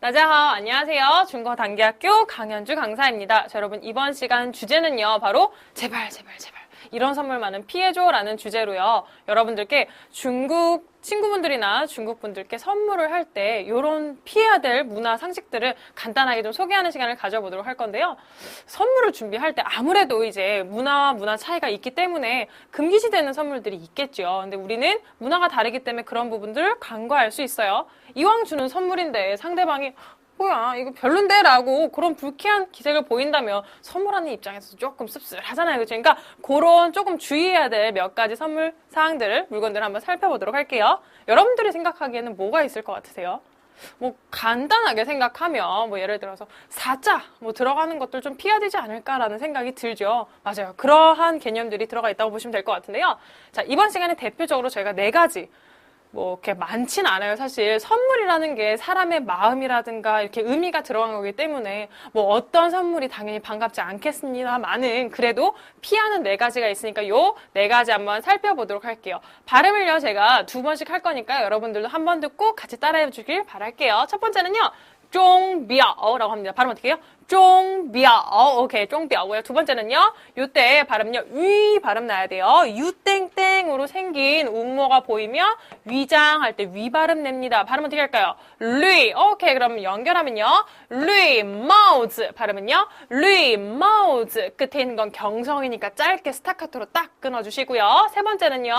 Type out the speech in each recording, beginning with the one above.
나자하 안녕하세요. 중고단기학교 강현주 강사입니다. 자, 여러분 이번 시간 주제는요. 바로 제발 제발 제발 이런 선물만은 피해줘라는 주제로요. 여러분들께 중국 친구분들이나 중국 분들께 선물을 할 때 이런 피해야 될 문화 상식들을 간단하게 좀 소개하는 시간을 가져보도록 할 건데요. 선물을 준비할 때 아무래도 이제 문화와 문화 차이가 있기 때문에 금기시되는 선물들이 있겠죠. 근데 우리는 문화가 다르기 때문에 그런 부분들을 간과할 수 있어요. 이왕 주는 선물인데 상대방이 뭐야 이거 별론데 라고 그런 불쾌한 기색을 보인다면 선물하는 입장에서 조금 씁쓸하잖아요 그죠 그러니까 그런 조금 주의해야 될 몇 가지 선물 사항들을 물건들을 한번 살펴보도록 할게요 여러분들이 생각하기에는 뭐가 있을 것 같으세요? 뭐 간단하게 생각하면 뭐 예를 들어서 사자 뭐 들어가는 것들 좀 피해야 되지 않을까라는 생각이 들죠. 맞아요. 그러한 개념들이 들어가 있다고 보시면 될 것 같은데요. 자, 이번 시간에 대표적으로 저희가 네 가지 뭐 이렇게 많진 않아요. 사실 선물이라는 게 사람의 마음이라든가 이렇게 의미가 들어간 거기 때문에 뭐 어떤 선물이 당연히 반갑지 않겠습니다만은 그래도 피하는 네 가지가 있으니까 요 네 가지 한번 살펴보도록 할게요. 발음을요 제가 두 번씩 할 거니까 여러분들도 한 번 듣고 같이 따라해 주길 바랄게요. 첫 번째는요. 쫑비아어라고 합니다. 발음 어떻게 해요? 쫑비아어. 오케이, 쫑비아오요. 두 번째는요. 요때 발음요. 위 발음 나야 돼요. 유땡땡으로 생긴 운모가 보이면 위장 할 때 위 발음 냅니다. 발음 어떻게 할까요? 리. 오케이, 그럼 연결하면요. 리 마우즈 발음은요. 리 마우즈. 끝에 있는 건 경성이니까 짧게 스타카토로 딱 끊어 주시고요. 세 번째는요.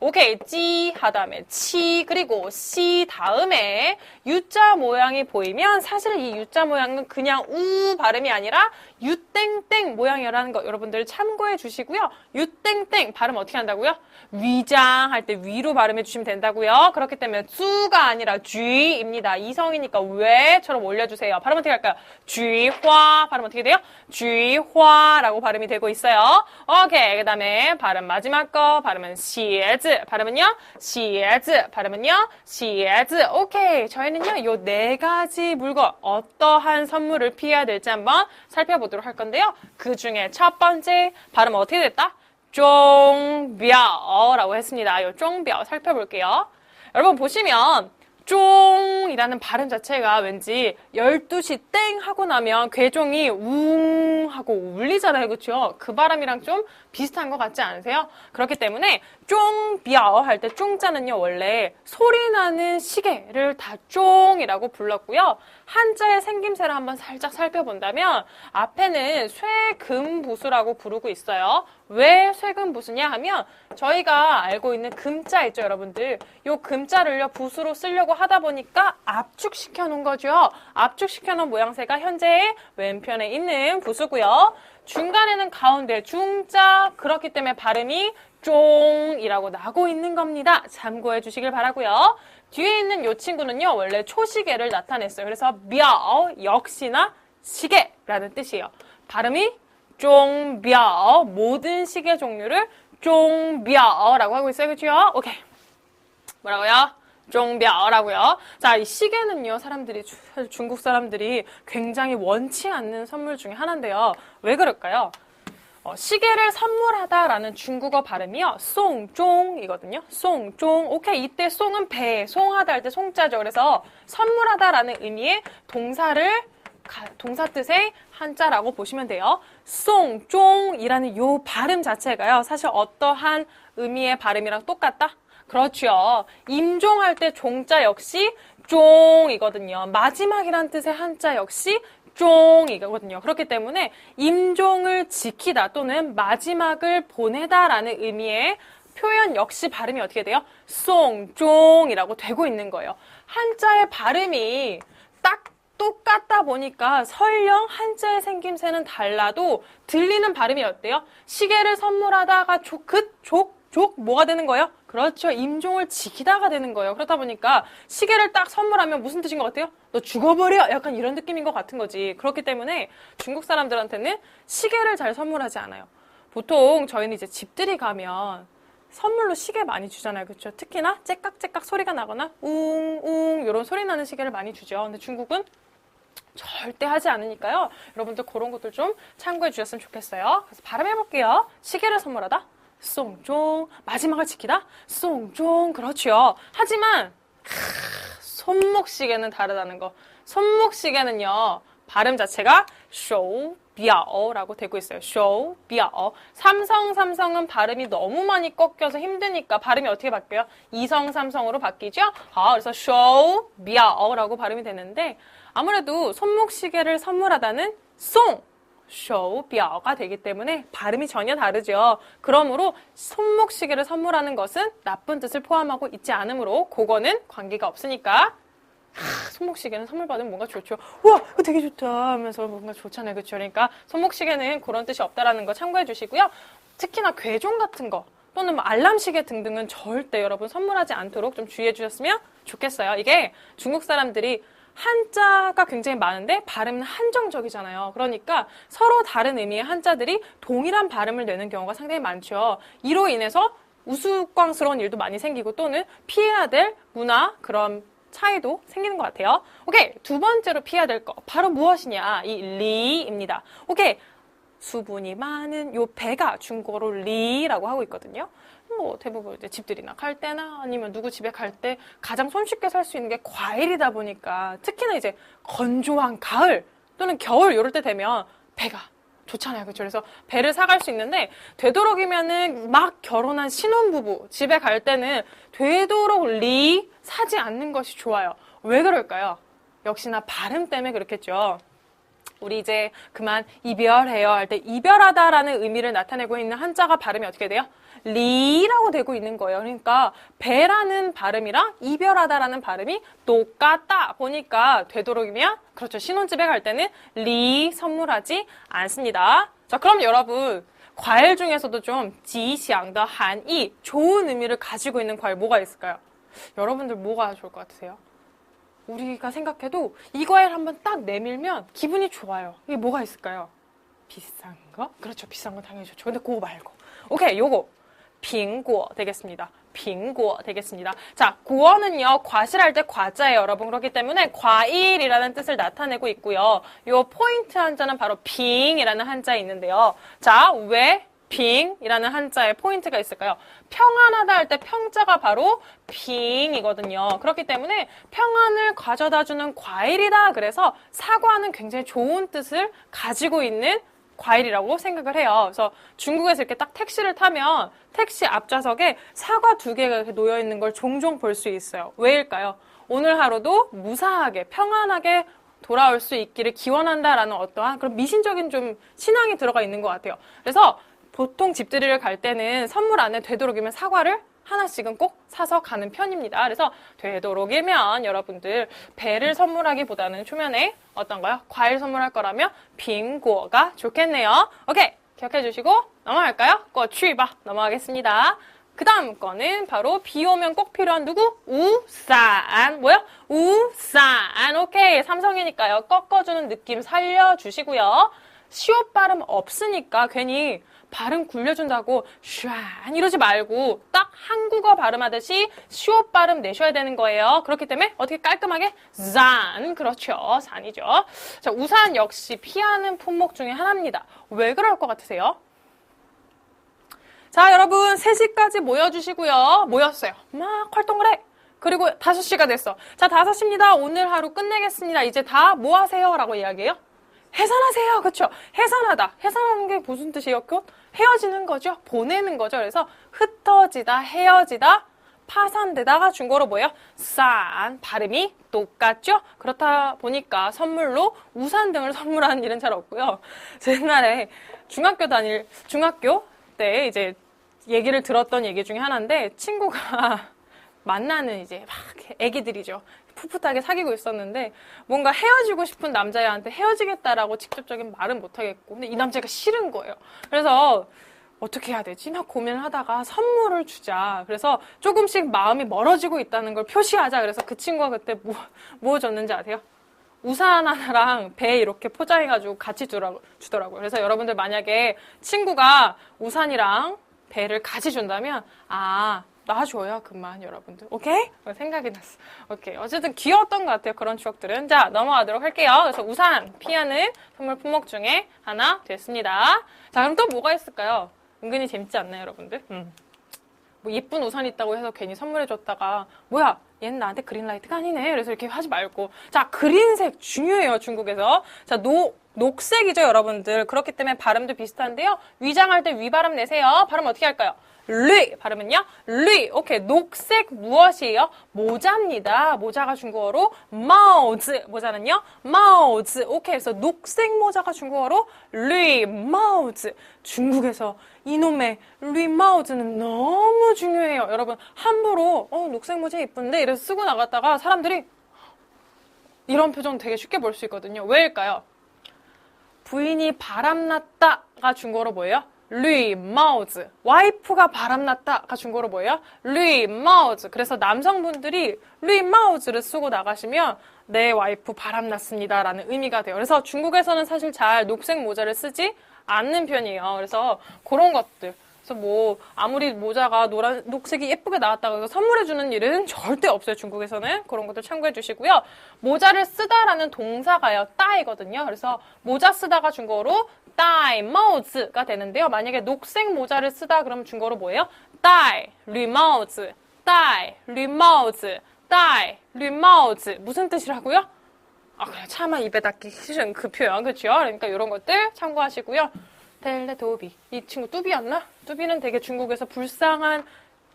오케이, 찌 하다음에 치 그리고 시 다음에 유자 모양이 보이면 사실 이 유자 모양은 그냥 우 발음이 아니라 유땡땡 모양이라는 거 여러분들 참고해 주시고요. 유땡땡 발음 어떻게 한다고요? 위장 할 때 위로 발음해 주시면 된다고요. 그렇기 때문에 쭈가 아니라 쥐입니다. 이성이니까 왜처럼 올려주세요. 발음 어떻게 할까요? 쥐화 발음 어떻게 돼요? 쥐화라고 발음이 되고 있어요. 오케이 그 다음에 발음 마지막 거 발음은 시에즈 발음은요 시에즈 발음은요 시에즈 오케이 저희는요 요 네 가지 물건 어떠한 선물을 피해야 될지 한번 살펴보도록 할 건데요. 그 중에 첫 번째 발음 어떻게 됐다? 쫑비아어라고 했습니다. 이 쫑비아 살펴볼게요. 여러분 보시면 쫑이라는 발음 자체가 왠지 12시 땡 하고 나면 괴종이 웅 하고 울리잖아요. 그렇죠? 그 바람이랑 좀 비슷한 것 같지 않으세요? 그렇기 때문에 쫑비아어 할 때 쫑자는요. 원래 소리 나는 시계를 다 쫑이라고 불렀고요. 한자의 생김새를 한번 살짝 살펴본다면 앞에는 쇠금부수라고 부르고 있어요. 왜 쇠금부수냐 하면 저희가 알고 있는 금자 있죠, 여러분들. 요 금자를요, 부수로 쓰려고 하다 보니까 압축시켜 놓은 거죠. 압축시켜 놓은 모양새가 현재 왼편에 있는 부수고요. 중간에는 가운데 중자 그렇기 때문에 발음이 쫑이라고 나고 있는 겁니다. 참고해 주시길 바라고요. 뒤에 있는 이 친구는요. 원래 초시계를 나타냈어요. 그래서 뼈 역시나 시계라는 뜻이에요. 발음이 쫑뼈 모든 시계 종류를 쫑뼈라고 하고 있어요. 그렇죠? 오케이. 뭐라고요? 쫑뼈라고요. 자, 이 시계는요, 사람들이, 중국 사람들이 굉장히 원치 않는 선물 중에 하나인데요. 왜 그럴까요? 어, 시계를 선물하다라는 중국어 발음이요. 송종이거든요. 송종. 오케이. 이때 송은 배, 송하다 할 때 송자죠. 그래서 선물하다라는 의미의 동사를 동사 뜻의 한자라고 보시면 돼요. 송종이라는 요 발음 자체가요. 사실 어떠한 의미의 발음이랑 똑같다? 그렇죠. 임종할 때 종자 역시 종이거든요. 마지막이란 뜻의 한자 역시 종이거든요. 그렇기 때문에 임종을 지키다 또는 마지막을 보내다라는 의미의 표현 역시 발음이 어떻게 돼요? 송종이라고 되고 있는 거예요. 한자의 발음이 딱 똑같다 보니까 설령 한자의 생김새는 달라도 들리는 발음이 어때요? 시계를 선물하다가 조긋 족, 족 뭐가 되는 거예요? 그렇죠. 임종을 지키다가 되는 거예요. 그렇다 보니까 시계를 딱 선물하면 무슨 뜻인 것 같아요? 너 죽어버려! 약간 이런 느낌인 것 같은 거지. 그렇기 때문에 중국 사람들한테는 시계를 잘 선물하지 않아요. 보통 저희는 이제 집들이 가면 선물로 시계 많이 주잖아요. 그렇죠? 특히나 째깍째깍 소리가 나거나 웅웅 이런 소리 나는 시계를 많이 주죠. 근데 중국은 절대 하지 않으니까요. 여러분들 그런 것들 좀 참고해 주셨으면 좋겠어요. 그래서 발음해 볼게요. 시계를 선물하다. 송종 마지막을 지키다 송종 그렇죠 하지만 손목시계는 다르다는 거. 손목시계는요, 발음 자체가 쇼, 비아어라고 되고 있어요. 쇼, 비아어. 삼성, 삼성은 발음이 너무 많이 꺾여서 힘드니까 발음이 어떻게 바뀌어요? 이성, 삼성으로 바뀌죠? 아, 그래서 쇼, 비아어라고 발음이 되는데 아무래도 손목시계를 선물하다는 송, 쇼, 비아어가 되기 때문에 발음이 전혀 다르죠. 그러므로 손목시계를 선물하는 것은 나쁜 뜻을 포함하고 있지 않으므로 그거는 관계가 없으니까 하, 손목시계는 선물 받으면 뭔가 좋죠. 우와, 이거 되게 좋다 하면서 뭔가 좋잖아요. 그렇죠? 그러니까 손목시계는 그런 뜻이 없다라는 거 참고해 주시고요. 특히나 괴종 같은 거 또는 뭐 알람시계 등등은 절대 여러분 선물하지 않도록 좀 주의해 주셨으면 좋겠어요. 이게 중국 사람들이 한자가 굉장히 많은데 발음은 한정적이잖아요. 그러니까 서로 다른 의미의 한자들이 동일한 발음을 내는 경우가 상당히 많죠. 이로 인해서 우스꽝스러운 일도 많이 생기고 또는 피해야 될 문화 그런 차이도 생기는 것 같아요. 오케이. 두 번째로 피해야 될 거. 바로 무엇이냐? 이 리입니다. 오케이. 수분이 많은 요 배가 중국어로 리라고 하고 있거든요. 뭐 대부분 이제 집들이나 갈 때나 아니면 누구 집에 갈 때 가장 손쉽게 살 수 있는 게 과일이다 보니까 특히나 이제 건조한 가을 또는 겨울 이럴 때 되면 배가 좋잖아요. 그렇죠? 그래서 배를 사갈 수 있는데 되도록이면은 막 결혼한 신혼부부 집에 갈 때는 되도록 리 사지 않는 것이 좋아요. 왜 그럴까요? 역시나 발음 때문에 그렇겠죠. 우리 이제 그만 이별해요 할 때 이별하다라는 의미를 나타내고 있는 한자가 발음이 어떻게 돼요? 리라고 되고 있는 거예요. 그러니까 배라는 발음이랑 이별하다라는 발음이 똑같다 보니까 되도록이면 그렇죠. 신혼집에 갈 때는 리 선물하지 않습니다. 자, 그럼 여러분 과일 중에서도 좀 지시앙더 한이 좋은 의미를 가지고 있는 과일 뭐가 있을까요? 여러분들 뭐가 좋을 것 같으세요? 우리가 생각해도 이 과일 한번 딱 내밀면 기분이 좋아요. 이게 뭐가 있을까요? 비싼 거? 그렇죠. 비싼 건 당연히 좋죠. 근데 그거 말고. 오케이, 요거. 빙고 되겠습니다. 빙고 되겠습니다. 자, 구어는요, 과실할 때 과자예요, 여러분. 그렇기 때문에 과일이라는 뜻을 나타내고 있고요. 요 포인트 한자는 바로 빙이라는 한자에 있는데요. 자, 왜 빙이라는 한자에 포인트가 있을까요? 평안하다 할 때 평자가 바로 빙이거든요. 그렇기 때문에 평안을 가져다 주는 과일이다. 그래서 사과는 굉장히 좋은 뜻을 가지고 있는 과일이라고 생각을 해요. 그래서 중국에서 이렇게 딱 택시를 타면 택시 앞좌석에 사과 두 개가 이렇게 놓여 있는 걸 종종 볼 수 있어요. 왜일까요? 오늘 하루도 무사하게 평안하게 돌아올 수 있기를 기원한다라는 어떠한 그런 미신적인 좀 신앙이 들어가 있는 것 같아요. 그래서 보통 집들이를 갈 때는 선물 안에 되도록이면 사과를 하나씩은 꼭 사서 가는 편입니다. 그래서 되도록이면 여러분들 배를 선물하기보다는 초면에 어떤 거요? 과일 선물할 거라면 빙고가 좋겠네요. 오케이 기억해 주시고 넘어갈까요? 꼬취바 넘어가겠습니다. 그 다음 거는 바로 비 오면 꼭 필요한 누구? 우산. 뭐야? 우산. 오케이. 삼성이니까요. 꺾어주는 느낌 살려주시고요. 시옷 발음 없으니까 괜히 발음 굴려준다고 슈안 이러지 말고 딱 한국어 발음하듯이 시옷 발음 내셔야 되는 거예요. 그렇기 때문에 어떻게 깔끔하게 잔 그렇죠. 산이죠. 자 우산 역시 피하는 품목 중에 하나입니다. 왜 그럴 것 같으세요? 자 여러분 3시까지 모여주시고요. 모였어요. 막 활동을 해. 그리고 5시가 됐어. 자 5시입니다. 오늘 하루 끝내겠습니다. 이제 다 뭐 하세요? 라고 이야기해요. 해산하세요. 그렇죠? 해산하다. 해산하는 게 무슨 뜻이에요? 그 헤어지는 거죠. 보내는 거죠. 그래서 흩어지다, 헤어지다, 파산되다가 중국어로 뭐예요? 싼 발음이 똑같죠? 그렇다 보니까 선물로 우산 등을 선물하는 일은 잘 없고요. 제 옛날에 중학교 다닐 중학교 때 이제 얘기를 들었던 얘기 중에 하나인데 친구가 만나는 이제 막 애기들이죠. 풋풋하게 사귀고 있었는데 뭔가 헤어지고 싶은 남자애한테 헤어지겠다라고 직접적인 말은 못하겠고 근데 이 남자가 싫은 거예요. 그래서 어떻게 해야 되지? 막 고민을 하다가 선물을 주자. 그래서 조금씩 마음이 멀어지고 있다는 걸 표시하자. 그래서 그 친구가 그때 뭐, 뭐 줬는지 아세요? 우산 하나랑 배 이렇게 포장해가지고 같이 주더라고요. 그래서 여러분들 만약에 친구가 우산이랑 배를 같이 준다면, 아, 놔줘요, 그만, 여러분들. 오케이? 생각이 났어. 오케이. 어쨌든 귀여웠던 것 같아요, 그런 추억들은. 자, 넘어가도록 할게요. 그래서 우산, 피하는 선물 품목 중에 하나 됐습니다. 자, 그럼 또 뭐가 있을까요? 은근히 재밌지 않나요, 여러분들? 음. 뭐 예쁜 우산 있다고 해서 괜히 선물해줬다가, 뭐야, 얘는 나한테 그린라이트가 아니네. 그래서 이렇게 하지 말고. 자, 그린색 중요해요, 중국에서. 자, 노, 녹색이죠, 여러분들. 그렇기 때문에 발음도 비슷한데요. 위장할 때 위발음 내세요. 발음 어떻게 할까요? 리 발음은요? 리 오케이 녹색 무엇이에요? 모자입니다. 모자가 중국어로 마우즈 모자는요? 마우즈 오케이 그래서 녹색 모자가 중국어로 리 마우즈 중국에서 이놈의 리 마우즈는 너무 중요해요. 여러분 함부로 어 녹색 모자 이쁜데 이래서 쓰고 나갔다가 사람들이 이런 표정 되게 쉽게 볼 수 있거든요. 왜일까요? 부인이 바람났다가 중국어로 뭐예요? 리 마우즈 와이프가 바람났다가 중국어로 뭐예요? 리 마우즈 그래서 남성분들이 리 마우즈를 쓰고 나가시면 내 와이프 바람났습니다 라는 의미가 돼요. 그래서 중국에서는 사실 잘 녹색 모자를 쓰지 않는 편이에요. 그래서 그런 것들 그래서 뭐 아무리 모자가 노란 녹색이 예쁘게 나왔다고 해서 선물해 주는 일은 절대 없어요. 중국에서는 그런 것들 참고해 주시고요. 모자를 쓰다라는 동사가요. 따이거든요. 그래서 모자 쓰다가 중국어로 따이 마우즈가 되는데요. 만약에 녹색 모자를 쓰다 그러면 중국어로 뭐예요? 따이 리마우즈 따이 리마우즈 따이 리마우즈 무슨 뜻이라고요? 아 그냥 차마 입에 닿기 싫은 그 표현 그렇죠? 그러니까 이런 것들 참고하시고요. 텔레도비 이 친구 뚜비였나? 뚜비는 되게 중국에서 불쌍한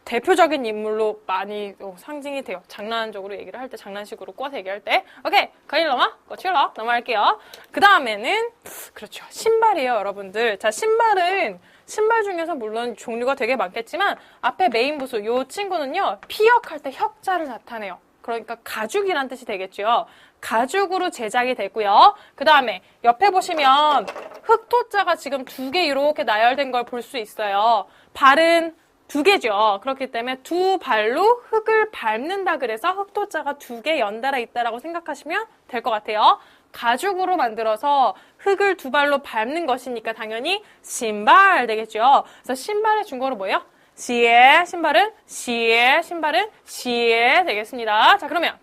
대표적인 인물로 많이 어, 상징이 돼요. 장난적으로 얘기를 할 때, 장난식으로 꼬아서 얘기할 때. 오케이, 가일러마, 거칠러 넘어갈게요. 그 다음에는 그렇죠, 신발이에요, 여러분들. 자, 신발은 신발 중에서 물론 종류가 되게 많겠지만 앞에 메인 부수 요 친구는요 피역할 때 혁자를 나타내요. 그러니까 가죽이란 뜻이 되겠죠. 가죽으로 제작이 되고요. 그 다음에 옆에 보시면 흑토자가 지금 두 개 이렇게 나열된 걸 볼 수 있어요. 발은 두 개죠. 그렇기 때문에 두 발로 흙을 밟는다 그래서 흑토자가 두 개 연달아 있다라고 생각하시면 될 것 같아요. 가죽으로 만들어서 흙을 두 발로 밟는 것이니까 당연히 신발 되겠죠. 그래서 신발의 중국어로 뭐예요? 시에 신발은 시에 신발은 시에 되겠습니다. 자 그러면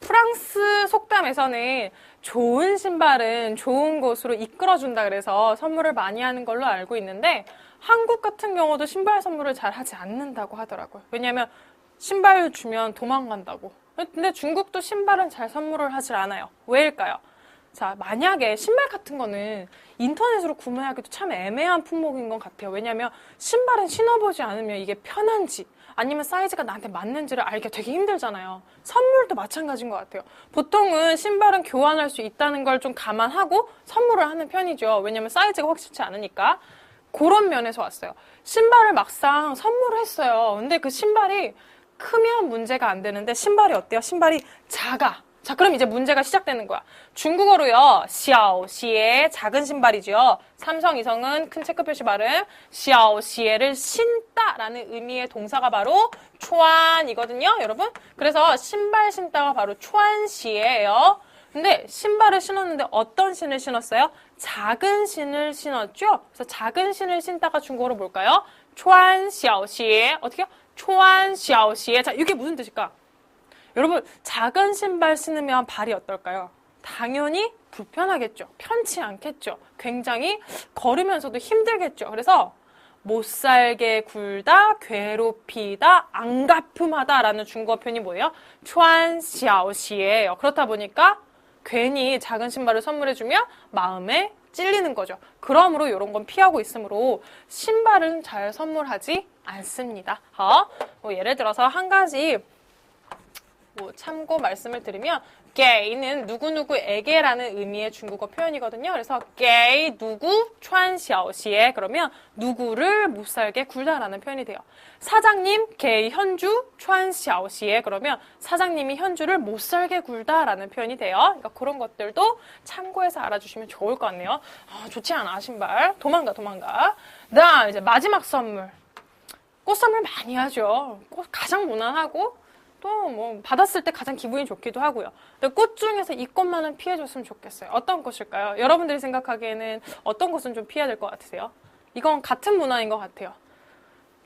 프랑스 속담에서는 좋은 신발은 좋은 곳으로 이끌어준다 그래서 선물을 많이 하는 걸로 알고 있는데 한국 같은 경우도 신발 선물을 잘 하지 않는다고 하더라고요. 왜냐하면 신발 주면 도망간다고. 근데 중국도 신발은 잘 선물을 하질 않아요. 왜일까요? 자, 만약에 신발 같은 거는 인터넷으로 구매하기도 참 애매한 품목인 것 같아요. 왜냐하면 신발은 신어보지 않으면 이게 편한지 아니면 사이즈가 나한테 맞는지를 알기가 되게 힘들잖아요. 선물도 마찬가지인 것 같아요. 보통은 신발은 교환할 수 있다는 걸 좀 감안하고 선물을 하는 편이죠. 왜냐하면 사이즈가 확실치 않으니까. 그런 면에서 왔어요. 신발을 막상 선물을 했어요. 근데 그 신발이 크면 문제가 안 되는데 신발이 어때요? 신발이 작아. 자, 그럼 이제 문제가 시작되는 거야. 중국어로요, 시아오시의 작은 신발이죠. 삼성, 이성은 큰 체크 표시 발음. 시아오 시에를 신다라는 의미의 동사가 바로 초안이거든요, 여러분. 그래서 신발 신다가 바로 초안시예요. 근데 신발을 신었는데 어떤 신을 신었어요? 작은 신을 신었죠? 그래서 작은 신을 신다가 중국어로 뭘까요? 초안시아오시에. 어떻게 요? 초안시아오시에. 자, 이게 무슨 뜻일까? 여러분, 작은 신발 신으면 발이 어떨까요? 당연히 불편하겠죠. 편치 않겠죠. 굉장히 걸으면서도 힘들겠죠. 그래서 못 살게 굴다, 괴롭히다, 안가품하다라는 중국어 표현이 뭐예요? 추안시아오시예요. 그렇다 보니까 괜히 작은 신발을 선물해주면 마음에 찔리는 거죠. 그러므로 이런 건 피하고 있으므로 신발은 잘 선물하지 않습니다. 어? 뭐 예를 들어서 한 가지 뭐 참고 말씀을 드리면 게이는 누구누구에게라는 의미의 중국어 표현이거든요. 그래서 게이 누구 촨小시에 그러면 누구를 못 살게 굴다라는 표현이 돼요. 사장님 게이 현주 촨小시에 그러면 사장님이 현주를 못 살게 굴다라는 표현이 돼요. 그러니까 그런 것들도 참고해서 알아주시면 좋을 것 같네요. 아, 좋지 않아 신발 도망가 도망가. 다음 이제 마지막 선물 꽃 선물 많이 하죠. 꽃 가장 무난하고 또 뭐 받았을 때 가장 기분이 좋기도 하고요. 근데 꽃 중에서 이 꽃만은 피해줬으면 좋겠어요. 어떤 꽃일까요? 여러분들이 생각하기에는 어떤 꽃은 좀 피해야 될 것 같으세요? 이건 같은 문화인 것 같아요.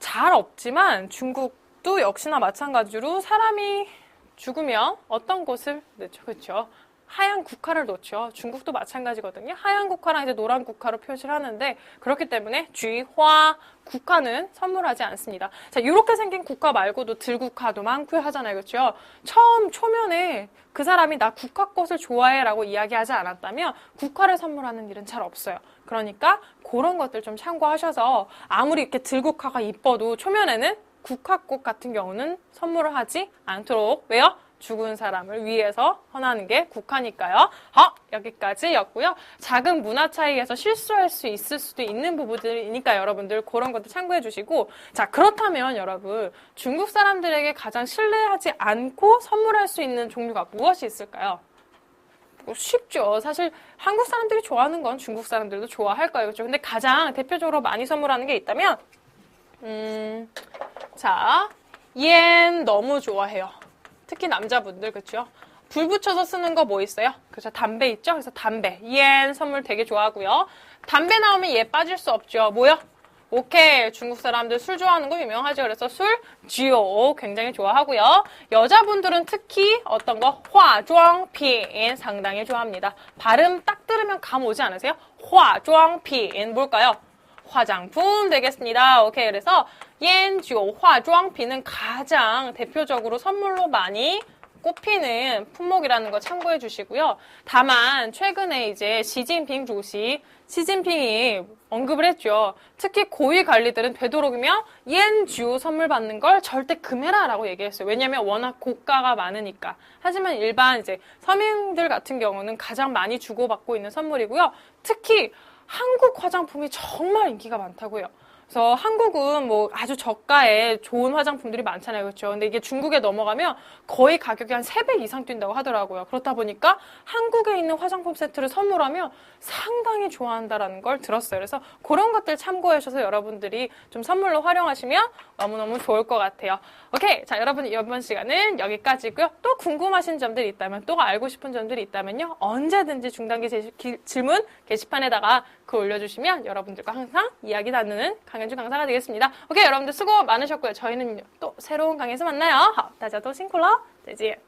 잘 없지만 중국도 역시나 마찬가지로 사람이 죽으면 어떤 꽃을 그렇죠, 그렇죠. 하얀 국화를 놓죠. 중국도 마찬가지거든요. 하얀 국화랑 이제 노란 국화로 표시를 하는데 그렇기 때문에 쥐화 국화는 선물하지 않습니다. 자, 이렇게 생긴 국화 말고도 들국화도 많고요 하잖아요. 그렇죠? 처음 초면에 그 사람이 나 국화꽃을 좋아해라고 이야기하지 않았다면 국화를 선물하는 일은 잘 없어요. 그러니까 그런 것들 좀 참고하셔서 아무리 이렇게 들국화가 이뻐도 초면에는 국화꽃 같은 경우는 선물을 하지 않도록 왜요? 죽은 사람을 위해서 헌하는 게 국화니까요. 어, 여기까지였고요. 작은 문화 차이에서 실수할 수 있을 수도 있는 부분들이니까 여러분들 그런 것도 참고해 주시고 자 그렇다면 여러분 중국 사람들에게 가장 신뢰하지 않고 선물할 수 있는 종류가 무엇이 있을까요? 뭐 쉽죠. 사실 한국 사람들이 좋아하는 건 중국 사람들도 좋아할 거예요. 그렇죠? 근데 가장 대표적으로 많이 선물하는 게 있다면 음, 자, 옌 너무 좋아해요. 특히 남자분들 그렇죠? 불 붙여서 쓰는 거 뭐 있어요? 그래서 담배 있죠? 그래서 담배. 이엔 선물 되게 좋아하고요. 담배 나오면 얘 빠질 수 없죠. 뭐요? 오케이. 중국 사람들 술 좋아하는 거 유명하죠. 그래서 술, 지오 굉장히 좋아하고요. 여자분들은 특히 어떤 거? 화妆핀 상당히 좋아합니다. 발음 딱 들으면 감 오지 않으세요? 화妆핀 뭘까요? 화장품 되겠습니다. 오케이. 그래서 옌지오 화妆品은 가장 대표적으로 선물로 많이 꼽히는 품목이라는 거 참고해 주시고요. 다만 최근에 이제 시진핑 주시 시진핑이 언급을 했죠. 특히 고위 관리들은 되도록이면 옌주 선물 받는 걸 절대 금해라라고 얘기했어요. 왜냐하면 워낙 고가가 많으니까. 하지만 일반 이제 서민들 같은 경우는 가장 많이 주고받고 있는 선물이고요. 특히 한국 화장품이 정말 인기가 많다고요. 그래서 한국은 뭐 아주 저가에 좋은 화장품들이 많잖아요. 그렇죠? 근데 이게 중국에 넘어가면 거의 가격이 한 3배 이상 뛴다고 하더라고요. 그렇다 보니까 한국에 있는 화장품 세트를 선물하면 상당히 좋아한다라는 걸 들었어요. 그래서 그런 것들 참고해 주셔서 여러분들이 좀 선물로 활용하시면 너무너무 좋을 것 같아요. 오케이. 자, 여러분 이번 시간은 여기까지고요. 또 궁금하신 점들이 있다면 또 알고 싶은 점들이 있다면요. 언제든지 중단기 제- 기- 질문 게시판에다가 글 올려주시면 여러분들과 항상 이야기 나누는 강현주 강사가 되겠습니다. 오케이, 여러분들 수고 많으셨고요. 저희는 또 새로운 강의에서 만나요. 好，大家都辛苦了，再见。